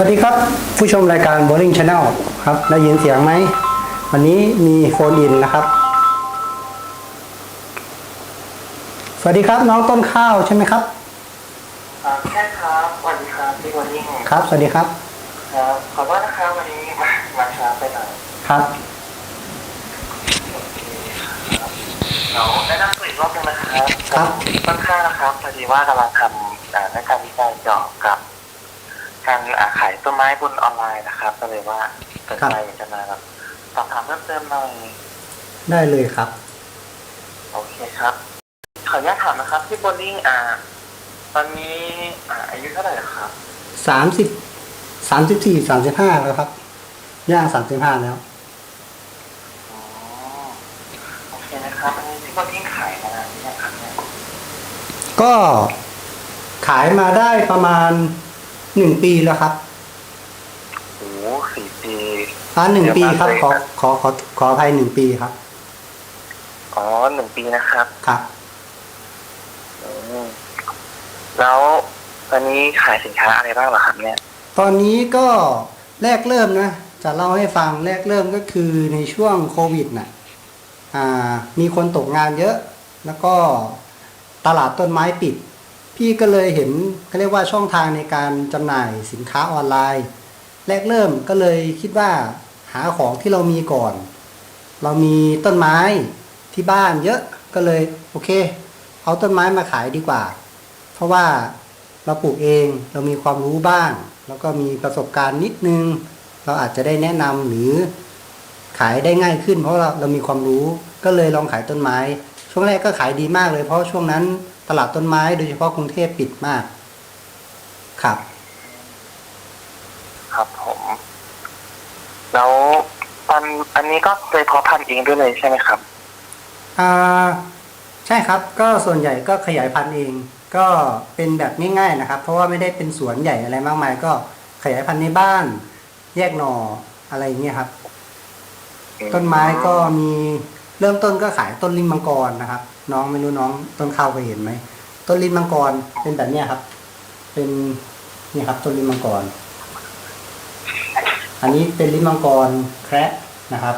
วัสดีครับ ผู้ชมรายการ Bowling Channel ครับได้ยินเสียงไหม วันนี้มีโฟนอินนะครับ สวัสดีครับน้องต้นข้าวใช่ไหมครับอ่าใช่ครับสวัสดีครับพี่วันนี้ครับ สวัสดีครับครับขอโทษนะครับวันนี้มามาช้าไปหน่อยครับเราได้นั่งคุยอีกรอบนึงนะครับครับต้นข้าวนะครับพอดีว่ากำลังทำอ่าในการวิจัยเกี่ยวกับ การอ่าขายต้นไม้บนออนไลน์นะครับ ก็เลยว่าสนใจอยากจะมาแบบสอบถามเพิ่มเติมหน่อยได้เลยครับ โอเคครับ ขออนุญาตถามนะครับที่โบลิ่งอ่า ตอนนี้อ่าอายุเท่าไหร่ครับสามสิบสามสิบสี่สามสิบห้าแล้วครับ ย่างสามสิบห้าแล้วอ๋อโอเคนะครับอันนี้ที่โบลิ่งขายมานานหรือยังครับเนี่ยก็ขายมาได้ประมาณ หนึ่งปีแล้วครับโอ้สี่ปีอ่าหนึ่งปีครับเดี๋ยวขอมาเลยครับขอขอขออภัยหนึ่งปีครับอ๋อหนึ่งปีนะครับครับอืมแล้วตอนนี้ขายสินค้าอะไรบ้างเหรอครับเนี่ย ตอนนี้ก็แรกเริ่มนะจะเล่าให้ฟังแรกเริ่มก็คือในช่วงโควิดน่ะอ่ามีคนตกงานเยอะ แล้วก็ตลาดต้นไม้ปิด พี่ก็เลยเห็นเขาเรียกว่าช่องทางในการจำหน่ายสินค้าออนไลน์ แรกเริ่มก็เลยคิดว่าหาของที่เรามีก่อน เรามีต้นไม้ที่บ้านเยอะก็เลยโอเค เอาต้นไม้มาขายดีกว่า เพราะว่าเราปลูกเองเรามีความรู้บ้าง แล้วก็มีประสบการณ์นิดนึง เราอาจจะได้แนะนำหรือขายได้ง่ายขึ้น เพราะเราเรามีความรู้ก็เลยลองขายต้นไม้ ช่วงแรกก็ขายดีมากเลย เพราะช่วงนั้น ตลาดต้นไม้โดยเฉพาะกรุงเทพปิดมาก ครับ ครับผม แล้วตอนอันนี้ก็เลยเพาะพันธุ์เองด้วยเลยใช่ไหมครับอ่าใช่ครับ ก็ส่วนใหญ่ก็ขยายพันธุ์เอง ก็เป็นแบบง่ายๆนะครับ เพราะว่าไม่ได้เป็นสวนใหญ่อะไรมากมาย ก็ขยายพันธุ์ในบ้าน แยกหน่ออะไรอย่างเงี้ยครับ ต้นไม้ก็มีเริ่มต้นก็ขายต้นลิ้นมังกรนะครับ น้องไม่รู้น้องต้นข้าวเคยเห็นไหมต้นลิ้นมังกรเป็นแบบเนี้ยครับ เป็นนี่ครับต้นลิ้นมังกร อันนี้เป็นลิ้นมังกรแคระนะครับ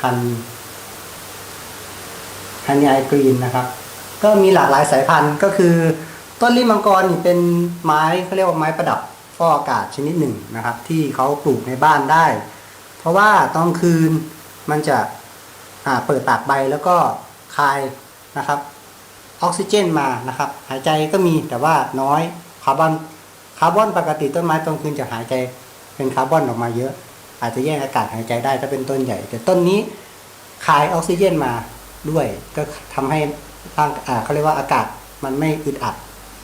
พันธุ์ฮันยายกรีนนะครับ ก็มีหลากหลายสายพันธุ์ก็คือ ต้นลิ้นมังกรนี่เป็นไม้เขาเรียกว่าไม้ประดับฟอกอากาศชนิดหนึ่งนะครับ ที่เขาปลูกในบ้านได้ เพราะว่าตอนคืนมันจะอ่าเปิดตากใบแล้วก็ คายนะครับออกซิเจนมานะครับ หายใจก็มีแต่ว่าน้อยคาร์บอนคาร์บอนปกติต้นไม้ตอนกลางคืนจะหายใจเป็นคาร์บอนออกมาเยอะ อาจจะแย่งอากาศหายใจได้ถ้าเป็นต้นใหญ่ แต่ต้นนี้คายออกซิเจนมาด้วย ก็ทำให้ร่างเขาเรียกว่าอากาศมันไม่อึดอัด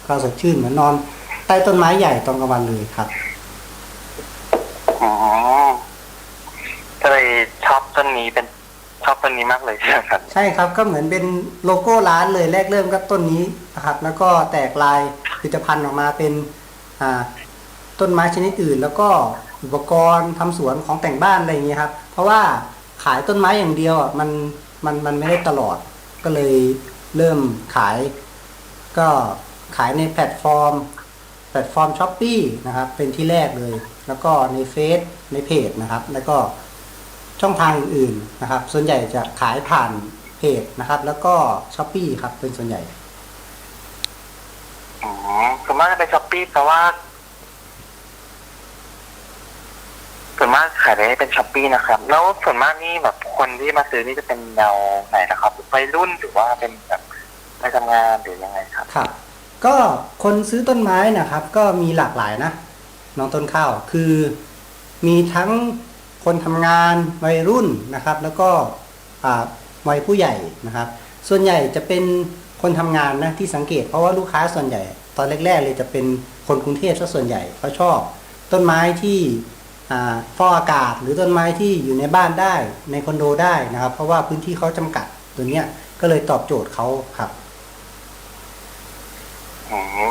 ก็สดชื่นเหมือนนอนใต้ต้นไม้ใหญ่ตอนกลางวันเลยครับอ๋อก็เลยชอบต้นนี้เป็น ชอบต้นนี้มากเลยใช่ไหมครับ ใช่ครับก็เหมือนเป็นโลโก้ร้านเลยแรกเริ่มก็ต้นนี้นะครับ แล้วก็แตกลายผลิตภัณฑ์ออกมาเป็นอ่าต้นไม้ชนิดอื่น แล้วก็อุปกรณ์ทำสวนของแต่งบ้านอะไรอย่างเงี้ยครับ เพราะว่าขายต้นไม้อย่างเดียวอะมันมันมันไม่ได้ตลอดก็เลยเริ่มขาย ก็ขายในแพลตฟอร์ม แพลตฟอร์มช้อปปีนะครับเป็นที่แรกเลย แล้วก็ในเฟซในเพจนะครับ แล้วก็ ช่องทางอื่นๆนะครับ ส่วนใหญ่จะขายผ่านเพจนะครับ แล้วก็ช้อปปีครับเป็นส่วนใหญ่ อ๋อส่วนมากจะเป็นช้อปปี้เพราะว่าส่วนมากขายได้เป็นช้อปปี้นะครับ แล้วส่วนมากนี่แบบคนที่มาซื้อนี่จะเป็นแนวไหนนะครับวัยรุ่นหรือว่าเป็นแบบไปทำงานหรือยังไงครับ ครับ ก็คนซื้อต้นไม้นะครับ ก็มีหลากหลายนะน้องต้นข้าวคือมีทั้ง คนทำงานวัยรุ่นนะครับ แล้วก็วัยผู้ใหญ่นะครับ ส่วนใหญ่จะเป็นคนทำงานนะที่สังเกต เพราะว่าลูกค้าส่วนใหญ่ ตอนแรก ๆ เลยจะเป็นคนกรุงเทพซะส่วนใหญ่เขาชอบต้นไม้ที่ฟอกอากาศ หรือต้นไม้ที่อยู่ในบ้านได้ในคอนโดได้นะครับ เพราะว่าพื้นที่เขาจำกัดตัวเนี้ยก็เลยตอบโจทย์เขาครับอืม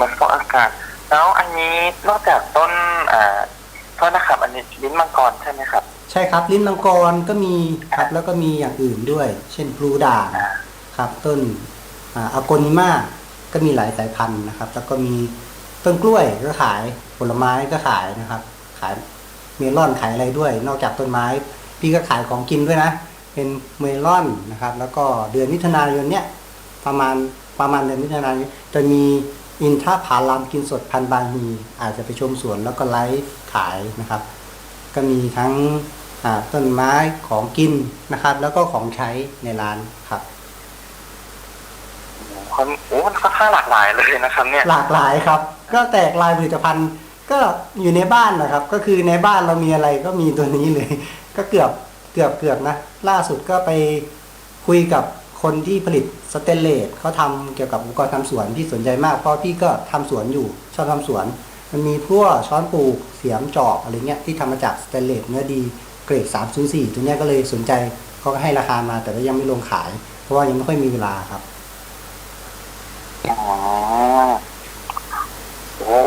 มันฟอกอากาศ แล้วอันนี้นอกจากต้นอ่า ทษนะครับ อันนี้ลิ้นมังกรใช่ไหมครับ ใช่ครับ ลิ้นมังกรก็มีครับ แล้วก็มีอย่างอื่นด้วย เช่นพลูด่างครับต้นอาโกนิมาก็มีหลายสายพันธุ์นะครับ แล้วก็มีต้นกล้วยก็ขายผลไม้ก็ขายนะครับ ขายเมลอนขายอะไรด้วย นอกจากต้นไม้ พี่ก็ขายของกินด้วยนะ เป็นเมลอนนะครับ แล้วก็เดือนมิถุนายนเนี่ยประมาณประมาณเดือนมิถุนายนจะมี อินทผลัมกินสดพันธุ์บาฮีอาจจะไปชมสวนแล้วก็ไลฟ์ขายนะครับ ก็มีทั้งอ่าต้นไม้ของกินนะครับ แล้วก็ของใช้ในร้านครับคนโอ้มันค่อนข้างหลากหลายเลยนะครับ เนี่ยหลากหลายครับ ก็แตกลายผลิตภัณฑ์ก็อยู่ในบ้านนะครับ ก็คือในบ้านเรามีอะไรก็มีตัวนี้เลย ก็เกือบเกือบเกือบนะ ล่าสุดก็ไปคุยกับ คนที่ผลิตสเตนเลสเขาทำเกี่ยวกับอุปกรณ์ทำสวนที่สนใจมากเพราะพี่ก็ทำสวนอยู่ชอบทำสวน มันมีพวกช้อนปลูกเสียมจอบอะไรเงี้ยที่ทำมาจากสเตนเลสเนื้อดีเกรด304ตัวเนี้ยก็เลยสนใจเขาก็ให้ราคามา แต่ว่ายังไม่ลงขาย เพราะว่ายังไม่ค่อยมีเวลาครับอ๋อ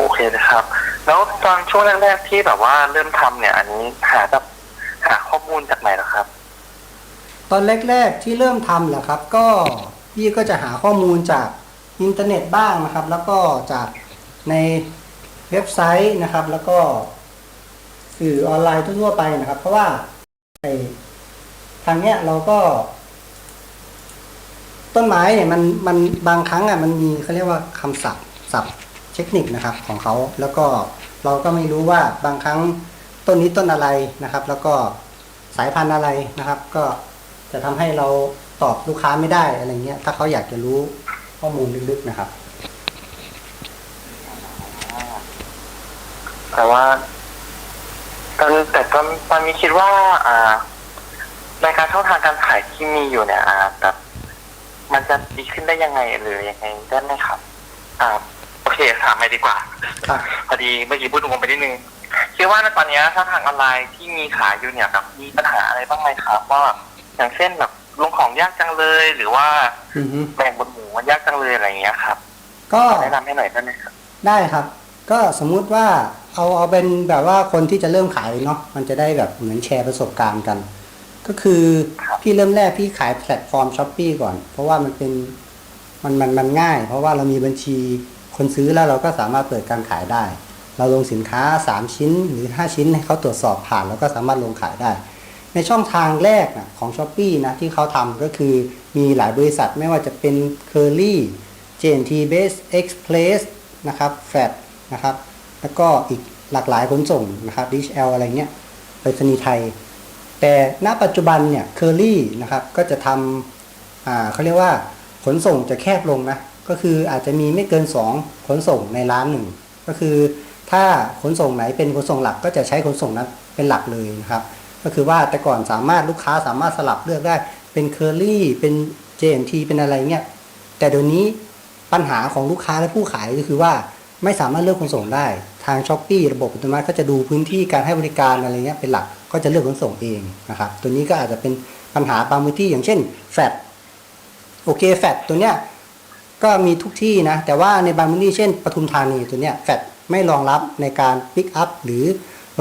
โอเคนะครับ แล้วตอนช่วงแรกๆที่แบบว่าเริ่มทำเนี่ย อันนี้หาแบบหาข้อมูลจากไหนเหรอครับ อนแรกๆที่เริ่มทำแหละครับ ก็พี่ก็จะหาข้อมูลจากอินเทอร์เน็ตบ้างนะครับ แล้วก็จากในเว็บไซต์นะครับ แล้วก็สื่อออนไลน์ทั่วๆไปนะครับ เพราะว่าไอทางเนี้ยเราก็ ต้นไม้เนี่ยมันมันบางครั้งอะมันมีเขาเรียกว่าคำศัพท์ศัพท์เทคนิคนะครับของเขาแล้วก็เราก็ไม่รู้ว่าบางครั้งต้นนี้ต้นอะไรนะครับ แล้วก็สายพันธุ์อะไรนะครับ ก็ จะทำให้เราตอบลูกค้าไม่ได้อะไรเงี้ย ถ้าเขาอยากจะรู้ข้อมูลลึกๆนะครับ แต่ว่าตอนแต่ตอนตอนนี้คิดว่า อ่าในการช่องทางการขายที่มีอยู่เนี่ยอ่าแบบมันจะดีขึ้นได้ยังไงหรือยังไงได้ไหมครับ อ่าโอเคถามไปดีกว่าครับพอดีเมื่อกี้พูดตรงไปนิดนึงคิดว่าในตอนนี้ช่องทางออนไลน์ที่มีขายอยู่เนี่ยแบบมีปัญหาอะไรบ้างไหมครับว่า อย่างเช่นแบบลงของยากจังเลย หรือว่าอือฮึแบ่งบนหมูมันยากจังเลยอะไรอย่างเงี้ยครับก็แนะนำให้หน่อยได้ไหมครับ ได้ครับ ก็สมมุติว่าเอาเอาเป็นแบบว่าคนที่จะเริ่มขายเนาะมันจะได้แบบเหมือนแชร์ประสบการณ์กัน ก็คือพี่เริ่มแรกพี่ขายแพลตฟอร์มช้อปปีก่อน เพราะว่ามันเป็นมันมันมันง่าย เพราะว่าเรามีบัญชีคนซื้อแล้วเราก็สามารถเปิดการขายได้ เราลงสินค้า 3 ชิ้นหรือ 5 ชิ้นให้เขาตรวจสอบผ่านแล้วก็สามารถลงขายได้ ในช่องทางแรกนะของ s h อ p e e นะที่เขาทำก็คือมีหลายบริษัทไม่ว่าจะเป็น Curly JNT Base Express นะครับ Fat นะครับ แล้วก็อีกหลากหลายขนส่งนะครับ DHL อะไรเงี้ยไปรษณีย์ไทย แต่ณปัจจุบันเนี่ย Curly นะครับก็จะทำอ่าเขาเรียกว่าขนส่งจะแคบลงนะก็คืออาจจะมีไม่เกิน 2 ขนส่งในร้านหนึ่งก็คือถ้าขนส่งไหนเป็นขนส่งหลักก็จะใช้ขนส่งนั้นเป็นหลักเลยนะครับ ก็คือว่าแต่ก่อนสามารถลูกค้าสามารถสลับเลือกได้ เป็นเคอรี่เป็น JNT เป็นอะไรเงี้ยแต่เดี๋ยวนี้ปัญหาของลูกค้าและผู้ขายก็คือว่าไม่สามารถเลือกขนส่งได้ ทางช้อปปี้ระบบอัตโนมัติก็จะดูพื้นที่การให้บริการอะไรเงี้ยเป็นหลักก็จะเลือกขนส่งเองนะครับตัวนี้ก็อาจจะเป็นปัญหาบางพื้นที่อย่างเช่นแฟดโอเคแฟดตัวเนี้ยก็มีทุกที่นะ แต่ว่าในบางพื้นที่เช่นปทุมธานีตัวเนี้ยแฟดไม่รองรับในการปิกอัพหรือ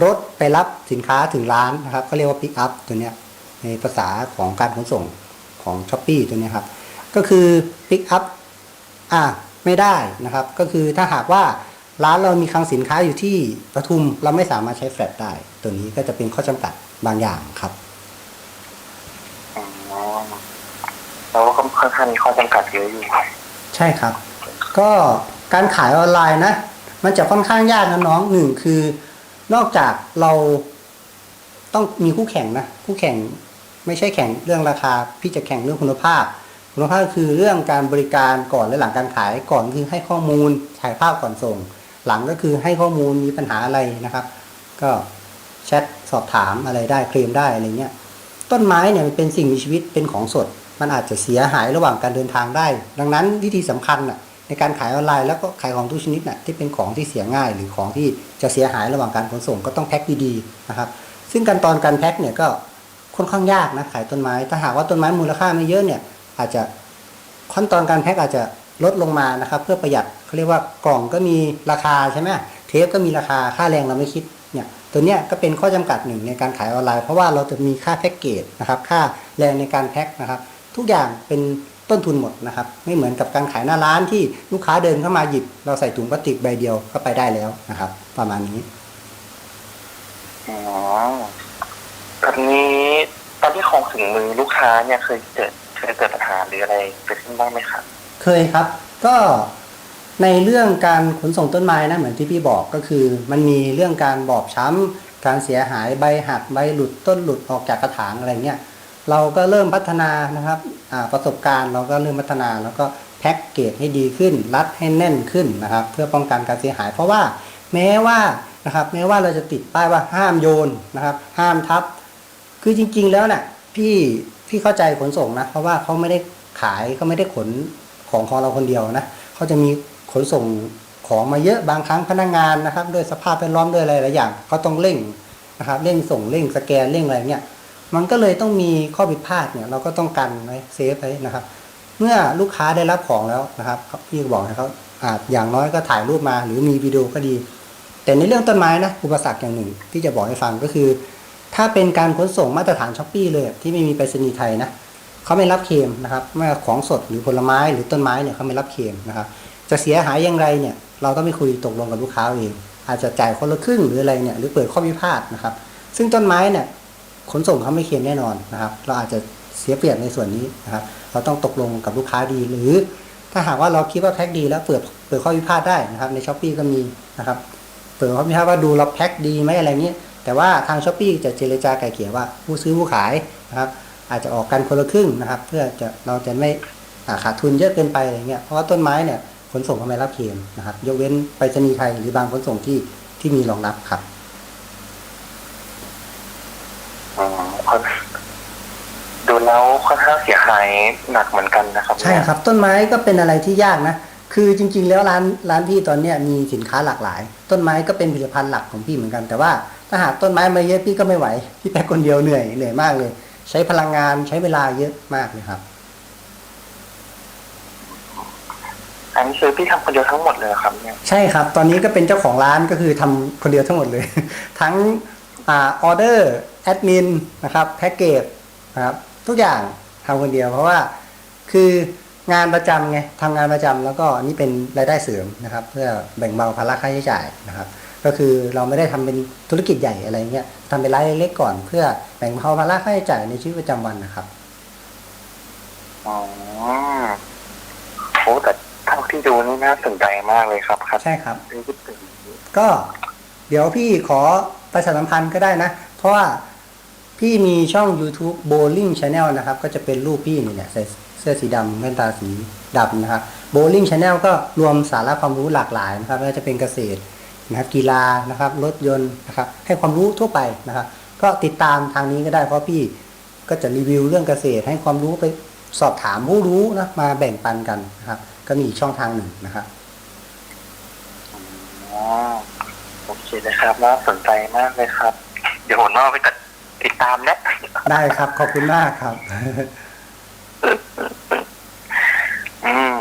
รถไปรับสินค้าถึงร้านนะครับเขาเรียกว่าปิกอัพตัวเนี้ยในภาษาของการขนส่งของช้อปปีตัวเนี้ยครับ ก็คือปิกอัพอ่าไม่ได้นะครับ ก็คือถ้าหากว่าร้านเรามีคลังสินค้าอยู่ที่ปทุมเราไม่สามารถใช้แฟลตได้ ตัวนี้ก็จะเป็นข้อจำกัดบางอย่างครับอ๋อแล้วก็ค่อนข้างมีข้อจำกัดเยอะอยู่ใช่ครับ ก็การขายออนไลน์นะ มันจะค่อนข้างยากนะน้องหนึ่งคือ นอกจากเราต้องมีคู่แข่งนะ คู่แข่งไม่ใช่แข่งเรื่องราคา พี่จะแข่งเรื่องคุณภาพ คุณภาพคือเรื่องการบริการก่อนและหลังการขายก่อนคือให้ข้อมูลถ่ายภาพก่อนส่ง หลังก็คือให้ข้อมูลมีปัญหาอะไรนะครับ ก็แชทสอบถามอะไรได้เคลมได้อะไรเงี้ยต้นไม้เนี่ยมันเป็นสิ่งมีชีวิตเป็นของสด มันอาจจะเสียหายระหว่างการเดินทางได้ ดังนั้นวิธีสำคัญน่ะ ในการขายออนไลน์แล้วก็ขายของทุกชนิดน่ะที่เป็นของที่เสียง่าย หรือของที่จะเสียหายระหว่างการขนส่งก็ต้องแพ็คดีๆนะครับ ซึ่งขั้นตอนการแพ็คเนี่ยก็ค่อนข้างยากนะขายต้นไม้ ถ้าหากว่าต้นไม้มูลค่าไม่เยอะเนี่ย อาจจะขั้นตอนการแพ็คอาจจะลดลงมานะครับ เพื่อประหยัดเขาเรียกว่ากล่องก็มีราคาใช่ไหมเทปก็มีราคาค่าแรงเราไม่คิดเนี่ยตัวเนี้ยก็เป็นข้อจำกัดหนึ่งในการขายออนไลน์ เพราะว่าเราจะมีค่าแพ็กเกจนะครับค่าแรงในการแพ็คนะครับ ทุกอย่างเป็น ต้นทุนหมดนะครับ ไม่เหมือนกับการขายหน้าร้านที่ลูกค้าเดินเข้ามาหยิบ เราใส่ถุงพลาสติกใบเดียวก็ไปได้แล้วนะครับ ประมาณนี้อ๋อตอนนี้ตอนที่ของถึงมือลูกค้าเนี่ยเคยเกิดเคยเกิดปัญหาหรืออะไรเกิดขึ้นบ้างไหมครับเคยครับ ก็ในเรื่องการขนส่งต้นไม้นะเหมือนที่พี่บอกก็คือ มันมีเรื่องการบอบช้ำการเสียหายใบหักใบหลุดต้นหลุดออกจากกระถางอะไรเงี้ย เราก็เริ่มพัฒนานะครับประสบการณ์เราก็เริ่มพัฒนาแล้วก็แพ็กเกจให้ดีขึ้น รัดให้แน่นขึ้นนะครับ เพื่อป้องกันการเสียหาย เพราะว่าแม้ว่านะครับแม้ว่าเราจะติดป้ายว่าห้ามโยนนะครับ ห้ามทับ คือจริง ๆ แล้วเนี่ยพี่พี่เข้าใจขนส่งนะเพราะว่าเขาไม่ได้ขายเขาไม่ได้ขนของของเราคนเดียวนะเขาจะมีขนส่งของมาเยอะบางครั้งพนักงานนะครับ ด้วยสภาพแวดล้อมด้วยอะไรหลายอย่างเขาต้องเร่งนะครับเร่งส่งเร่งสแกนเร่งอะไรเงี้ย มันก็เลยต้องมีข้อผิดพลาดเนี่ยเราก็ต้องกันไว้เซฟไว้นะครับ เมื่อลูกค้าได้รับของแล้วนะครับพี่ก็บอกให้เขาอาจอย่างน้อยก็ถ่ายรูปมาหรือมีวิดีโอก็ดี แต่ในเรื่องต้นไม้นะอุปสรรคอย่างหนึ่งที่จะบอกให้ฟังก็คือ ถ้าเป็นการขนส่งมาตรฐานช้อปปี้เลยที่ไม่มีไปรษณีย์ไทยนะเขาไม่รับเคมนะครับไม่ของสดหรือผลไม้หรือต้นไม้เนี่ยเขาไม่รับเคมนะครับ จะเสียหายอย่างไรเนี่ยเราต้องไปคุยตกลงกับลูกค้าเอง อาจจะจ่ายคนละครึ่งหรืออะไรเนี่ยหรือเปิดข้อพิพาทนะครับ ซึ่งต้นไม้เนี่ย ขนส่งเขาไม่เคลมแน่นอนนะครับ เราอาจจะเสียเปรียบในส่วนนี้นะครับ เราต้องตกลงกับลูกค้าดีหรือ ถ้าหากว่าเราคิดว่าแพ็คดีแล้วเปิดเปิดข้อพิพาทได้นะครับ ในช้อปปีก็มีนะครับ เปิดข้อพิพาทว่าดูเราแพ็คดีไหมอะไรเงี้ยแต่ว่าทางช้อปปีจะเจรจาไกลเกลี่ยว่าผู้ซื้อผู้ขายนะครับ อาจจะออกกันคนละครึ่งนะครับ เพื่อจะเราจะไม่ขาดทุนเยอะเกินไปอะไรเงี้ยเพราะว่าต้นไม้เนี่ยขนส่งเขาไม่รับเคลมนะครับ ยกเว้นไปรษณีย์ไทยหรือบางขนส่งที่ที่มีรองรับครับ อ๋อค่อน ดูแล้วค่อนข้างเสียหายหนักเหมือนกันนะครับ ใช่ครับ ต้นไม้ก็เป็นอะไรที่ยากนะ คือจริง ๆ แล้วร้านร้านพี่ตอนเนี้ยมีสินค้าหลากหลาย ต้นไม้ก็เป็นผลิตภัณฑ์หลักของพี่เหมือนกัน แต่ว่าถ้าหากต้นไม้มาเยอะพี่ก็ไม่ไหว พี่แพ็คคนเดียวเหนื่อยเหนื่อยมากเลย ใช้พลังงานใช้เวลาเยอะมากเลยครับ อันนี้คือพี่ทำคนเดียวทั้งหมดเลยเหรอครับเนี่ย ใช่ครับ ตอนนี้ก็เป็นเจ้าของร้านก็คือทำคนเดียวทั้งหมดเลย ทั้งอ่าออเดอร์ แอดมินนะครับแพ็กเกจนะครับทุกอย่างทำคนเดียว เพราะว่าคืองานประจำไงทำงานประจำแล้วก็นี่เป็นรายได้เสริมนะครับ เพื่อแบ่งเบาภาระค่าใช้จ่ายนะครับ ก็คือเราไม่ได้ทำเป็นธุรกิจใหญ่อะไรเงี้ยทำเป็นรายเล็กๆก่อน เพื่อแบ่งเบาภาระค่าใช้จ่ายในชีวิตประจำวันนะครับอ๋อโอ้แต่เท่าที่ดูนี่น่าสนใจมากเลยครับครับ ใช่ครับที่พูดถึงก็เดี๋ยวพี่ขอประชาสัมพันธ์ก็ได้นะ เพราะว่า พี่มีช่อง YouTube Bowling Channel นะครับ ก็จะเป็นรูปพี่นี่เนี่ยใส่เสื้อสีดำแว่นตาสีดำนะครับ Bowling Channel ก็รวมสาระความรู้หลากหลายนะครับไม่ว่าจะเป็นเกษตรนะครับกีฬานะครับรถยนต์นะครับให้ความรู้ทั่วไปนะครับ ก็ติดตามทางนี้ก็ได้เพราะพี่ก็จะรีวิวเรื่องเกษตรให้ความรู้ไปสอบถามผู้รู้นะมาแบ่งปันกันนะครับ ก็มีอีกช่องทางหนึ่งนะครับอ๋อโอเคเลยครับน่าสนใจมากเลยครับ เดี๋ยวผมนอกไปติด ตามนะ ได้ครับ ขอบคุณมากครับอืม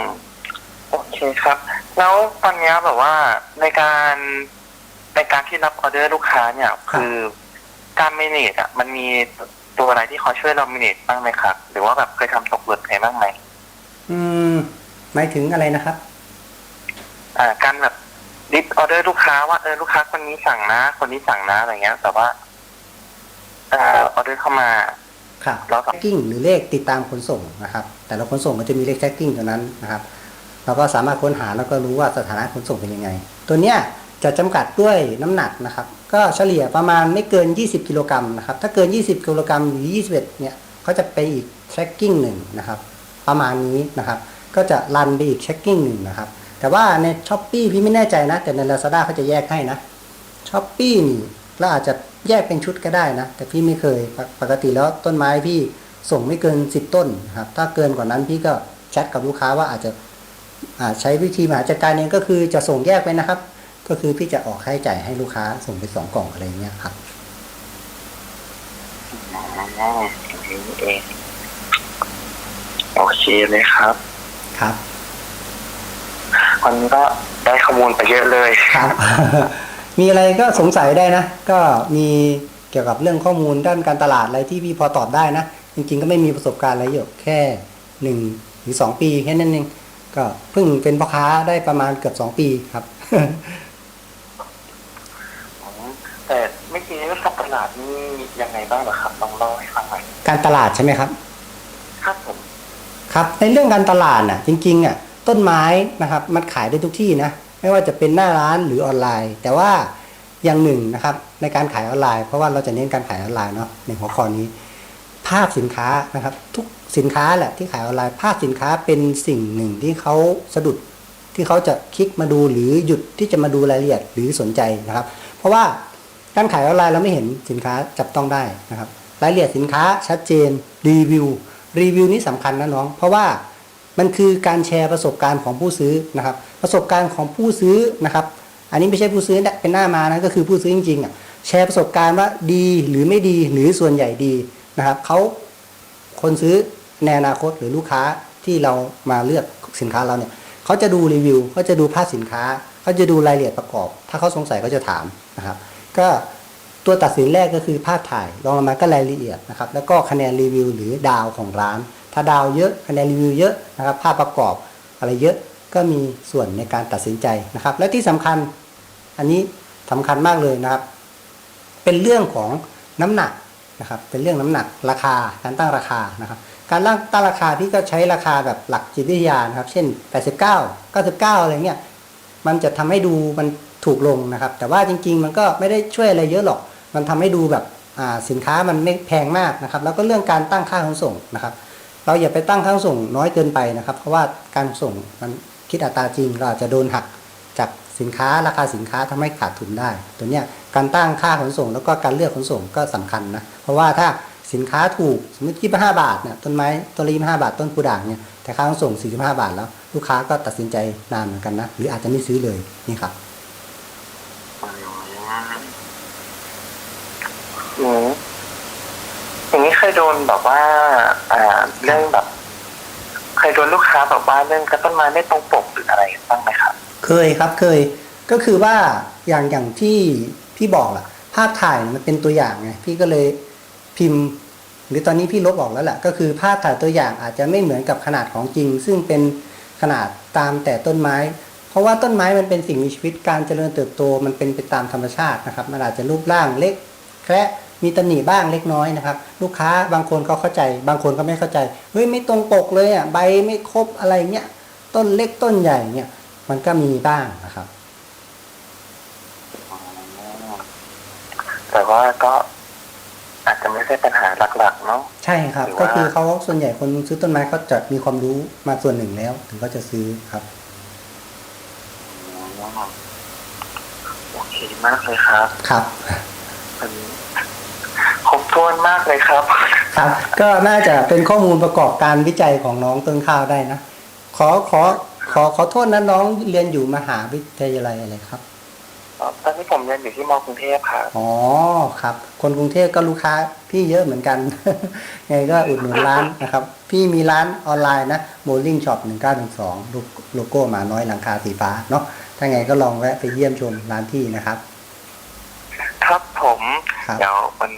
โอเคครับ แล้วตอนเนี้ยแบบว่าในการในการที่รับออเดอร์ลูกค้าเนี่ยครับคือการเมเนจอะ มันมีตัวอะไรที่เขาช่วยเราเมเนจบ้างไหมครับ หรือว่าแบบเคยทำตกหล่นใครบ้างไหมอืมหมายถึงอะไรนะครับ อ่าการแบบดิสออเดอร์ลูกค้าว่าเออลูกค้าคนนี้สั่งนะ คนนี้สั่งนะอะไรเงี้ย แต่ว่าเอ่อออเดอร์เข้ามาครับแล้วก็ tracking หรือเลขติดตามขนส่งนะครับ แต่ละขนส่งก็จะมีเลข tracking ตัวนั้นนะครับเราก็สามารถค้นหาแล้วก็รู้ว่าสถานะขนส่งเป็นยังไง ตัวเนี้ยจะจำกัดด้วยน้ำหนักนะครับ ก็เฉลี่ยประมาณไม่เกิน 20 กิโลกรัมนะครับ ถ้าเกิน 20 กิโลกรัมหรือ 21 เนี่ยเขาจะไปอีก tracking หนึ่งนะครับ ประมาณนี้นะครับ ก็จะรันไปอีก tracking หนึ่งนะครับ แต่ว่าใน s h อ p e e พี่ไม่แน่ใจนะ แต่ใน Lazada เขาจะแยกให้นะ ช้อปปี้นี่เราอาจจะ แยกเป็นชุดก็ได้นะ แต่พี่ไม่เคยปกติแล้วต้นไม้พี่ส่งไม่เกิน10ต้นนะครับ ถ้าเกินกว่านั้นพี่ก็แชทกับลูกค้าว่าอาจจะอาใช้วิธีมหาจัดการเองก็คือจะส่งแยกไปนะครับ ก็คือพี่จะออกค่าใช้จ่ายให้ลูกค้าส่งไปสองกล่องอะไรเงี้ยครับอ๋ออย่างนี้เองโอเคเลยครับ ครับวันก็ได้ข้อมูลไปเยอะเลยครับ มีอะไรก็สงสัยได้นะ ก็มีเกี่ยวกับเรื่องข้อมูลด้านการตลาดอะไรที่พี่พอตอบได้นะ จริง ๆ ก็ไม่มีประสบการณ์อะไรเยอะแค่หนึ่งหรือสองปีแค่นั้นเองก็เพิ่งเป็นพ่อค้าได้ประมาณเกือบสองปีครับอืมแต่ไม่คิดว่าการตลาดนี่ยังไงบ้างเหรอครับลองเล่าให้ฟังหน่อยการตลาดใช่ไหมครับ ครับผมครับในเรื่องการตลาดน่ะ จริงๆอะต้นไม้นะครับ มันขายได้ทุกที่นะ ไม่ว่าจะเป็นหน้าร้านหรือออนไลน์ แต่ว่าอย่างหนึ่งนะครับในการขายออนไลน์ เพราะว่าเราจะเน้นการขายออนไลน์เนาะในหัวข้อนี้ ภาพสินค้านะครับทุกสินค้าแหละที่ขายออนไลน์ ภาพสินค้าเป็นสิ่งหนึ่งที่เขาสะดุดที่เขาจะคลิกมาดูหรือหยุดที่จะมาดูรายละเอียดหรือสนใจนะครับ เพราะว่าการขายออนไลน์เราไม่เห็นสินค้าจับต้องได้นะครับ รายละเอียดสินค้าชัดเจนรีวิวรีวิวนี่สำคัญนะน้อง เพราะว่า มันคือการแชร์ประสบการณ์ของผู้ซื้อนะครับ ประสบการณ์ของผู้ซื้อนะครับ อันนี้ไม่ใช่ผู้ซื้อเป็นหน้ามานะก็คือผู้ซื้อจริงๆอะแชร์ประสบการณ์ว่าดีหรือไม่ดีหรือส่วนใหญ่ดีนะครับเขาคนซื้อในอนาคตหรือลูกค้าที่เรามาเลือกสินค้าเราเนี่ยเขาจะดูรีวิวเขาจะดูภาพสินค้าเขาจะดูรายละเอียดประกอบ ถ้าเขาสงสัยเขาจะถามนะครับ ก็ตัวตัดสินแรกก็คือภาพถ่ายรองลงมาก็รายละเอียดนะครับ แล้วก็คะแนนรีวิวหรือดาวของร้าน ถ้าดาวเยอะคะแนนรีวิวเยอะนะครับภาพประกอบอะไรเยอะก็มีส่วนในการตัดสินใจนะครับ และที่สำคัญอันนี้สำคัญมากเลยนะครับ เป็นเรื่องของน้ำหนักนะครับ เป็นเรื่องน้ำหนักราคาการตั้งราคานะครับ การตั้งตั้งราคาพี่ก็ใช้ราคาแบบหลักจิตวิทยานะครับ เช่น 89 99 อะไรเงี้ยมันจะทำให้ดูมันถูกลงนะครับ แต่ว่าจริง ๆ มันก็ไม่ได้ช่วยอะไรเยอะหรอก มันทำให้ดูแบบอ่าสินค้ามันไม่แพงมากนะครับ แล้วก็เรื่องการตั้งค่าขนส่งนะครับ เราอย่าไปตั้งค่าส่งน้อยเกินไปนะครับ เพราะว่าการส่งมันคิดอัตราจริง เราอาจจะโดนหักจากสินค้าราคาสินค้าทำให้ขาดทุนได้ ตัวเนี้ยการตั้งค่าขนส่ง แล้วก็การเลือกขนส่งก็สำคัญนะเพราะว่าถ้าสินค้าถูกสมมติยี่ห้าบาทเนี่ยต้นไม้ต้นละยี่ห้าบาทต้นกูด่างเนี่ยแต่ค่าขนส่งสี่สิบห้าบาทแล้ว ลูกค้าก็ตัดสินใจนานเหมือนกันนะหรืออาจจะไม่ซื้อเลยนี่ครับอืมอย่างนี้เคยโดนแบบว่า เรื่องแบบเคยโดนลูกค้าแบบว่าเรื่องกระต้นไม้ไม่ตรงปกหรืออะไรบ้างไหมครับ เคยครับเคย ก็คือว่าอย่างอย่างที่พี่บอกล่ะ ภาพถ่ายมันเป็นตัวอย่างไงพี่ก็เลยพิมพ์ หรือตอนนี้พี่ลบออกแล้วแหละก็คือภาพถ่ายตัวอย่างอาจจะไม่เหมือนกับขนาดของจริง ซึ่งเป็นขนาดตามแต่ต้นไม้ เพราะว่าต้นไม้มันเป็นสิ่งมีชีวิตการเจริญเติบโตมันเป็นไปตามธรรมชาตินะครับ มันอาจจะรูปร่างเล็กแคระ มีตำหนิบ้างเล็กน้อยนะครับ ลูกค้าบางคนเขาเข้าใจ บางคนก็ไม่เข้าใจเฮ้ยไม่ตรงปกเลยอะใบไม่ครบอะไรเงี้ยต้นเล็กต้นใหญ่เนี่ยมันก็มีบ้างนะครับ แต่ว่าก็อาจจะไม่ใช่ปัญหาหลักๆเนาะใช่ครับหรือว่าก็คือเขาส่วนใหญ่คนซื้อต้นไม้เขาจะมีความรู้มาส่วนหนึ่งแล้ว ถึงเขาจะซื้อครับโอเคมากเลยครับ ครับมันครบ ถ้วนมากเลยครับ ครับ ก็น่าจะเป็นข้อมูลประกอบการวิจัยของน้องต้นข้าวได้นะ ขอขอขอขอโทษนะน้องเรียนอยู่มหาวิทยาลัยอะไรครับตอนนี้ผมเรียนอยู่ที่มอกรุงเทพครับอ๋อครับ คนกรุงเทพก็ลูกค้าพี่เยอะเหมือนกันไงก็อุดหนุนร้านนะครับ พี่มีร้านออนไลน์นะ Bowling Shop 1912โลโก้หมาน้อยหลังคาสีฟ้าเนาะถ้าไงก็ลองแวะไปเยี่ยมชมร้านพี่นะครับ ครับผมครับเดี๋ยวมัน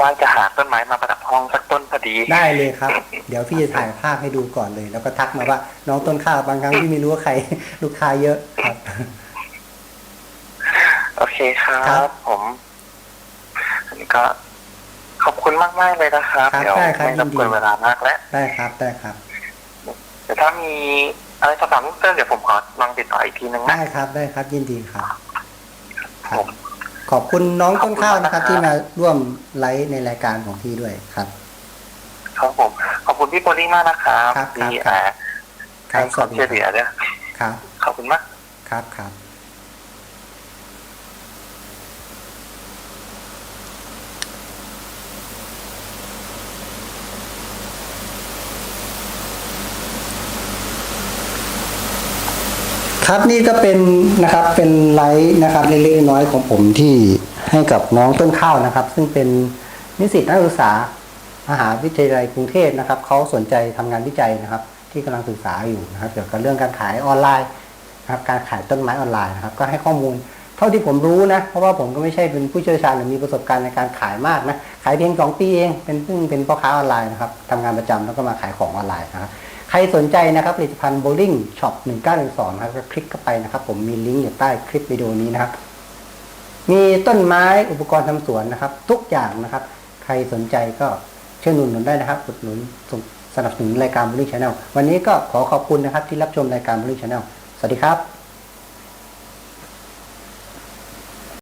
ว่าจะหาต้นไม้มาประดับห้องสักต้นพอดี ได้เลยครับ เดี๋ยวพี่จะถ่ายภาพให้ดูก่อนเลย แล้วก็ทักมาว่า น้องต้นข้าวบางครั้งพี่ไม่รู้ว่าใคร ลูกค้าเยอะครับ โอเคครัครับ บ ผมอันนี้ก็ขอบคุณมากมากๆเลยนะครับ ครับเดี๋ยวได้ครับไม่รบกวนยินดีเวลามากแล้วได้ครับได้ครับ เดี๋ยวถ้ามีอะไรสอบถามเพิ่มเติมเดี๋ยวผมขอลองติดต่ออีกทีนึงนะ ได้ครับได้ครับยินดีครับคผรับม ขอบคุณน้องต้นข้าวนะครับขอบคุณที่มากมาร่วมไลฟ์ในรายการของพี่ด้วยครับ ครับผม ขอบคุณพี่โปลี่มากนะครับครับที่ครับอ่าครัให้บความช่วยเหลือด้วยครับ ขอบคุณมาก ครับครับ ครับนี่ก็เป็นนะครับเป็นไลฟ์นะครับเล็กๆน้อยๆของผมที่ให้กับน้องต้นข้าวนะครับ ซึ่งเป็นนิสิตนักศึกษามหาวิทยาลัยกรุงเทพนะครับเขาสนใจทำงานวิจัยนะครับ ที่กำลังศึกษาอยู่นะครับเกี่ยวกับเรื่องการขายออนไลน์นะครับการขายต้นไม้ออนไลน์นะครับก็ให้ข้อมูลเท่าที่ผมรู้นะ เพราะว่าผมก็ไม่ใช่เป็นผู้เชี่ยวชาญหรือมีประสบการณ์ในการขายมากนะขายเพียงสองปีเองเป็นเพิ่งเป็นพ่อค้าออนไลน์นะครับทำงานประจำแล้วก็มาขายของออนไลน์นะครับ ใครสนใจนะครับผลิตภัณฑ์ Bowling Shop 1912นะครับก็คลิกเข้าไปนะครับ ผมมีลิงก์อยู่ใต้คลิปวิดีโอนี้นะครับ มีต้นไม้อุปกรณ์ทำสวนนะครับ ทุกอย่างนะครับ ใครสนใจก็เชิญหนุนหนุนได้นะครับอุดหนุนสนับสนุนรายการ Bowling Channel วันนี้ก็ขอขอบคุณนะครับที่รับชมรายการ Bowling Channel สวัสดีครับ